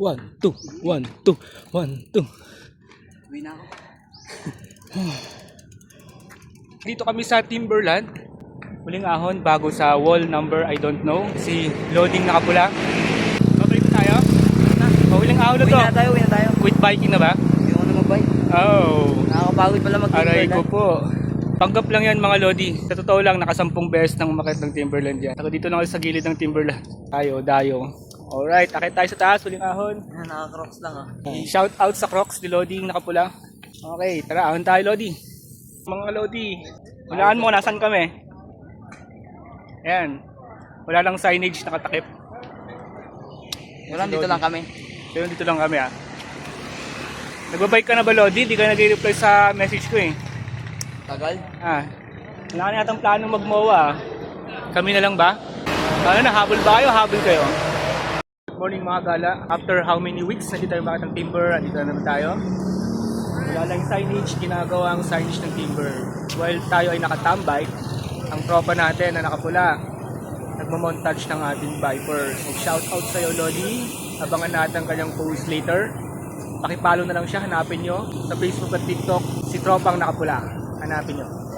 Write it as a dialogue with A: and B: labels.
A: One, two, one, two, one, two.
B: Uwi na ako.
A: Dito kami sa Timberland. Huling ahon bago sa wall number I don't know. Si loading nakapula. Babalik na tayo? Oh, huling ahon na
B: Uwi
A: to.
B: na tayo, uwi na tayo.
A: Quit biking na ba?
B: Hindi ako na mag-bike.
A: Oh.
B: Nakakapagod pala mag
A: Aray ko po. Panggap lang yan mga Lodi. Sa totoo lang, nakasampung beses nang umakit ng Timberland yan. Saka dito na ako sa gilid ng Timberland. Tayo, dayo. Alright, akit tayo sa taas, huling ahon.
B: Ah, Nakaka-crocs lang ah.
A: Shout out sa Crocs ni Lodi, nakapula. Okay, tara, ahon tayo Lodi. Mga Lodi, hulaan mo, nasan kami? Ayan. Wala lang signage nakatakip.
B: Wala, dito lang kami.
A: Pero dito lang kami ah. Nagbabike ka na ba Lodi? Di ka nag-reply sa message ko eh.
B: Tagal.
A: Ah, wala ka na yatang plano mag-MOA. ah. Kami na lang ba? Ano na, habol ba kayo? Habol kayo? Morning mga gala. After how many weeks na tayo bakit ng timber, andito na naman tayo. Wala lang signage, ginagawa ang signage ng timber. While tayo ay nakatambay, ang tropa natin na nakapula, nagmamontage ng ating Viper. So shout out sa'yo Lodi. Abangan natin ang kanyang post later. Pakipalo na lang siya, hanapin nyo sa Facebook at TikTok, si Tropang Nakapula. Hanapin nyo.